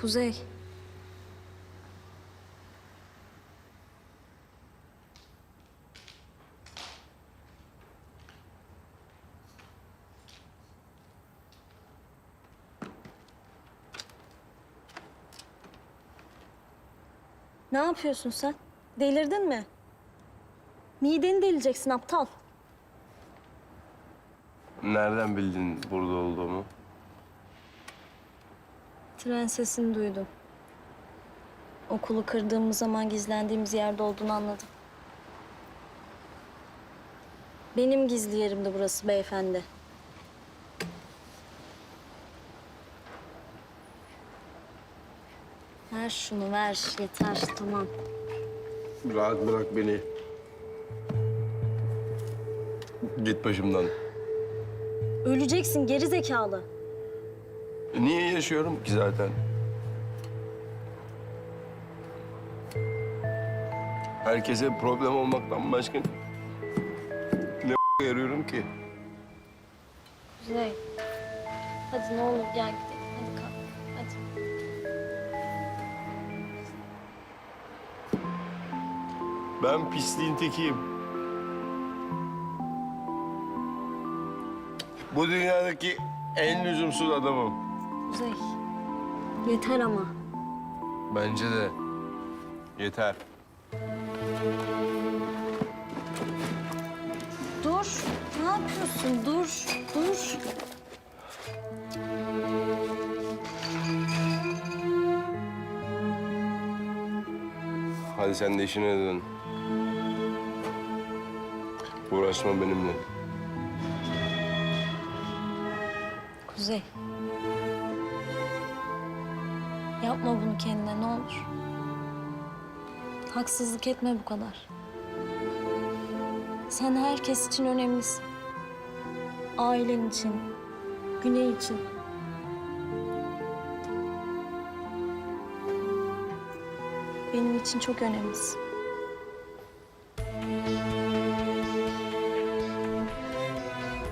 Kuzey. Ne yapıyorsun sen? Delirdin mi? Mideni deleceksin aptal. Nereden bildin burada olduğumu? Tren sesini duydum. Okulu kırdığımız zaman gizlendiğimiz yerde olduğunu anladım. Benim gizli yerimdi burası beyefendi. Ver şunu ver. Yeter tamam. Rahat bırak beni. Git başımdan. Öleceksin geri zekalı. Niye yaşıyorum ki zaten? Herkese problem olmaktan başka ne yarıyorum ki? Kuzey. Hadi ne olur gel gidelim. Hadi kalk. Hadi. Ben pisliğin tekiyim. Bu dünyadaki en lüzumsuz adamım. Kuzey. Yeter ama. Bence de. Yeter. Dur. Ne yapıyorsun? Dur. Dur. Hadi sen de işine dön. Uğraşma benimle. Kuzey. Yapma bunu kendine ne olur. Haksızlık etme bu kadar. Sen herkes için önemlisin. Ailen için, Güney için. Benim için çok önemlisin.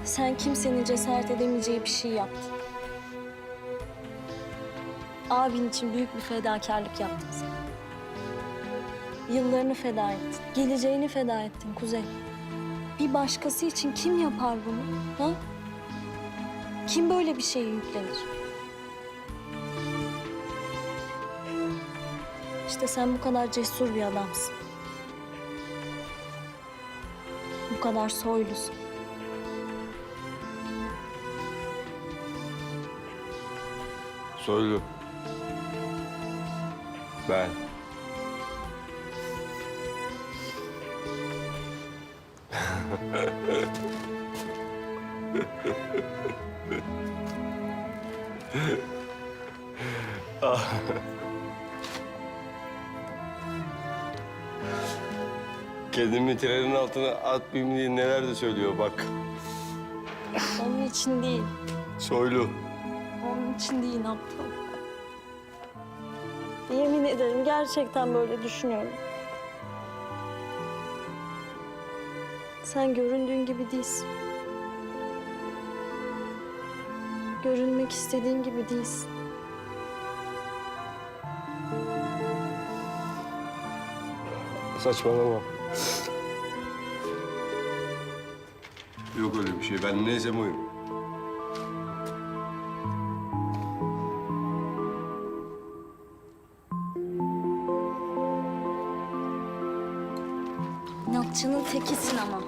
Sen kimsenin cesaret edemeyeceği bir şey yaptın. Abin için büyük bir fedakarlık yaptın sen. Yıllarını feda ettin, geleceğini feda ettin Kuzey. Bir başkası için kim yapar bunu? Ha? Kim böyle bir şeye yüklenir? İşte sen bu kadar cesur bir adamsın. Bu kadar soylusun. Soylu. Ben. Kendimi trenin altına atmayayım diye neler de söylüyor bak. Onun için değil. Soylu. Onun için değil aptal. Yemin ederim gerçekten böyle düşünüyorum. Sen göründüğün gibi değilsin. Görünmek istediğin gibi değilsin. Saçmalama. Yok öyle bir şey. Ben neysem oyum. İnatçının tekisin ama.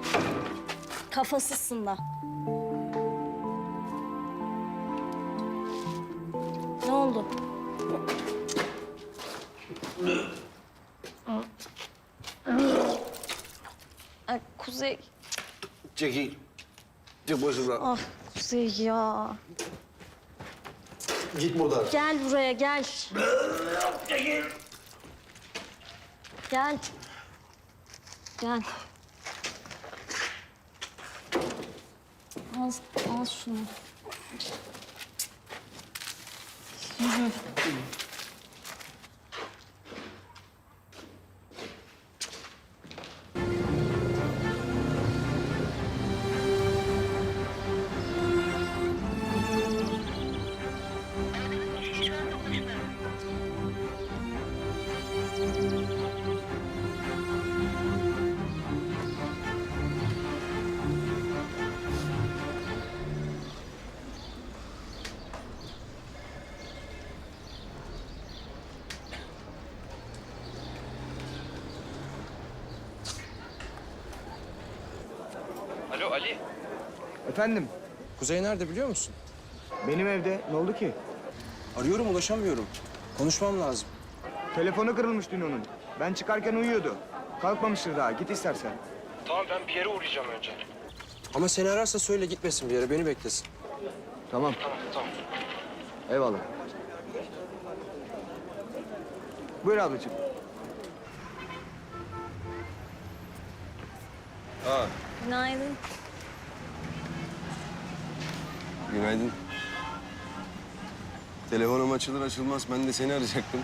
Kafasızsın da. Ne oldu? Ay, Kuzey. Çekil. Çık başımdan. Ah Kuzey ya. Git buradan. Gel buraya gel. Gel. Gel. Al, al şunu. Yürü. Efendim, Kuzey nerede biliyor musun? benim evde. Ne oldu ki? Arıyorum ulaşamıyorum. Konuşmam lazım. Telefonu kırılmış dün onun. Ben çıkarken uyuyordu. Kalkmamıştır daha. Git istersen. Tamam ben bir yere uğrayacağım önce. Ama seni ararsa söyle gitmesin bir yere beni beklesin. Tamam. Tamam tamam. Eyvallah. Buyur ablacığım. Aa, Günaydın. Günaydın. Telefonum açılır açılmaz ben de seni arayacaktım.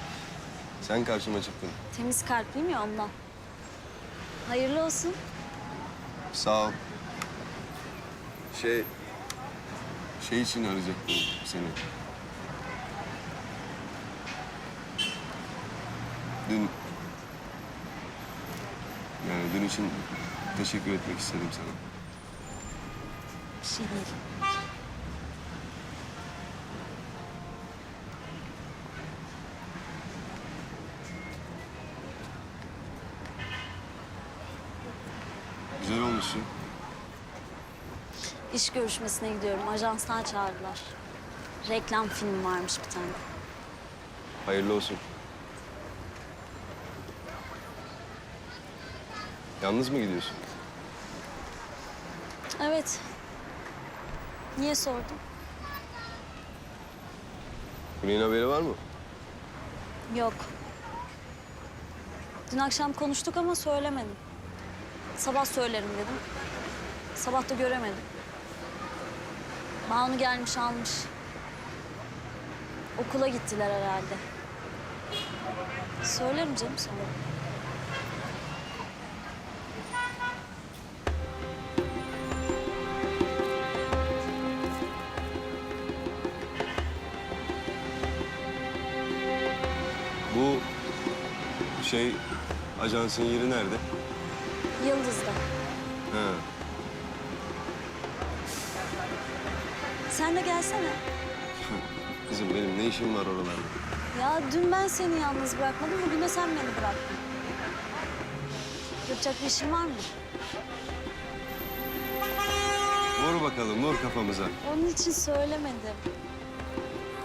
Sen karşıma çıktın. Temiz kalpliyim ya ondan. Hayırlı olsun. Sağ ol. Şey... Şey için arayacaktım seni. Dün... Yani dün için teşekkür etmek istedim sana. Bir şey değil. İş görüşmesine gidiyorum. Ajanstan çağırdılar. Reklam filmi varmış bir tane. Hayırlı olsun. Yalnız mı gidiyorsun? Evet. Niye sordun? Güney'in haberi var mı? Yok. Dün akşam konuştuk ama söylemedim. Sabah söylerim dedim. Sabah da göremedim. Banu gelmiş almış. Okula gittiler herhalde. Söylerim canım sonra. Bu şey ajansın yeri nerede? Yıldız'da. Ha. Sen de gelsene. Kızım benim ne işim var oralarda? Ya dün ben seni yalnız bırakmadım, bugün de sen beni bıraktın. Yapacak bir işin var mı? Vur bakalım, vur kafamıza. Onun için söylemedim.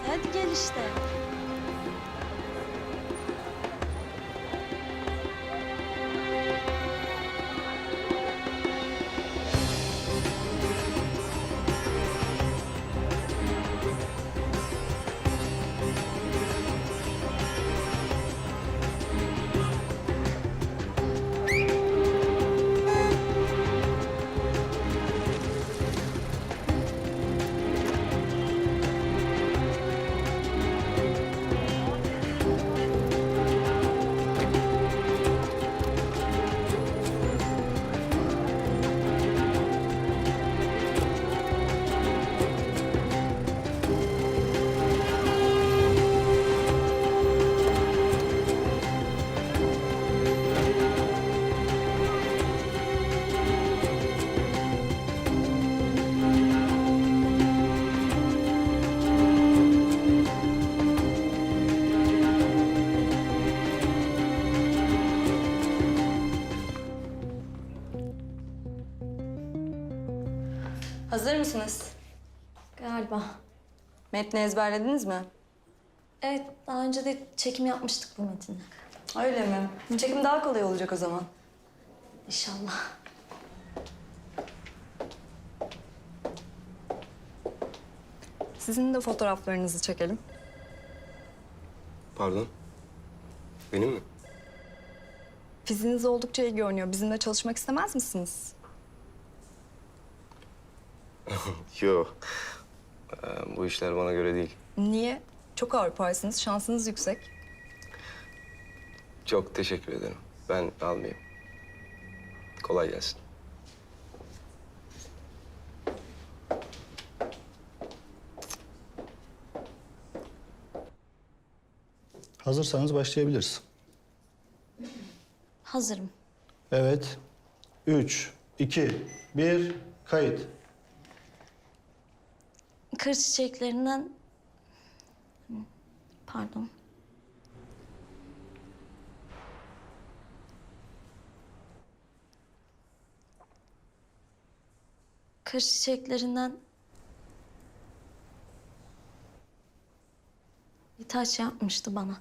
Hadi gel işte. Hazır mısınız? Galiba. Metni ezberlediniz mi? Evet, daha önce de çekim yapmıştık bu metinle. Öyle mi? Çekim daha kolay olacak o zaman. İnşallah. Sizin de fotoğraflarınızı çekelim. Pardon? Benim mi? Fiziğiniz oldukça iyi görünüyor. Bizimle çalışmak istemez misiniz? Yok. Ee, bu işler bana göre değil. Niye? Çok Avrupaysınız, şansınız yüksek. Çok teşekkür ederim. Ben almayayım. Kolay gelsin. Hazırsanız başlayabiliriz. Hazırım. Evet. Üç, iki, bir, kayıt. Kır çiçeklerinden... Pardon. kır çiçeklerinden bir taç yapmıştı bana.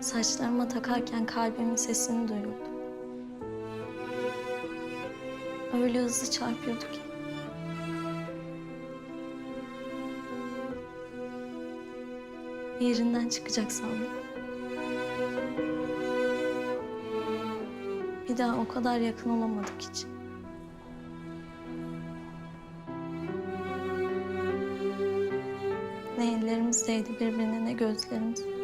Saçlarıma takarken kalbimin sesini duyuyordum. Öyle hızlı çarpıyordu ki. Yerinden çıkacak sandım. Bir daha o kadar yakın olamadık hiç. Ne ellerimiz birbirine ne gözlerimiz.